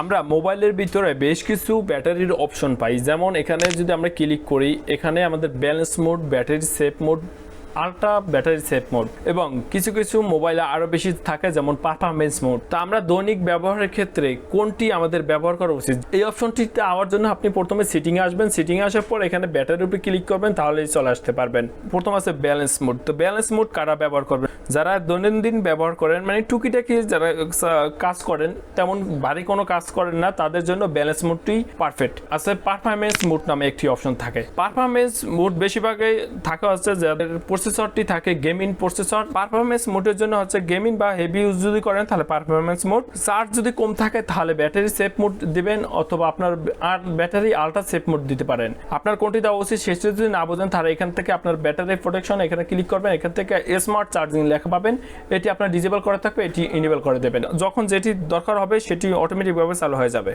আমরা মোবাইলের ভিতরে বেশ কিছু ব্যাটারির অপশন পাই। যেমন এখানে যদি আমরা ক্লিক করি, এখানে আমাদের balance mode battery safe mode ultra battery save mode এবং কিছু কিছু মোবাইলে আরও বেশি থাকে যেমন পারফরমেন্স মোড তা আমরা দৈনিক ব্যবহারের ক্ষেত্রে কোনটি আমাদের ব্যবহার করা উচিত? এই অপশনটিতে আওয়ার জন্য আপনি প্রথমে সিটিংয়ে আসবেন। সিটিংয়ে আসার পর এখানে ব্যাটারির উপরে ক্লিক করবেন, তাহলেই চলে আসতে পারবেন। প্রথম আছে ব্যালেন্স মোড তো ব্যালেন্স মোড কারা ব্যবহার করবেন যারা দৈনন্দিন ব্যবহার করেন মানে টুকিটাকি যারা কাজ করেন, তেমন ভারী কোনো কাজ করেন না, তাদের জন্য ব্যালেন্স মোডটি পারফেক্ট আছে পারফরমেন্স মোড নামে একটি অপশন থাকে। পারফরমেন্স মোড বেশিরভাগই থাকে হচ্ছে যাদের প্রসেসরটি থাকে গেমিং প্রসেসর। পারফরমেন্স মোডের জন্য হচ্ছে গেমিং বা হেভি ইউজ যদি করেন, তাহলে পারফরমেন্স মোড চার্জ যদি কম থাকে, তাহলে ব্যাটারি সেফ মোড দিবেন অথবা আপনার আর ব্যাটারি আলট্রা সেফ মোড দিতে পারেন। আপনার কোনটি দেওয়া উচিত সেটি যদি না বোঝেন, তাহলে এখান থেকে আপনার ব্যাটারি প্রোটেকশন এখানে ক্লিক করবেন। এখান থেকে স্মার্ট চার্জিং লেখা পাবেন। এটি আপনার ডিজেবল করা থাকবে, এটি ইনেবল করে দেবেন। যখন যেটি দরকার হবে, সেটি অটোমেটিকভাবে চালু হয়ে যাবে।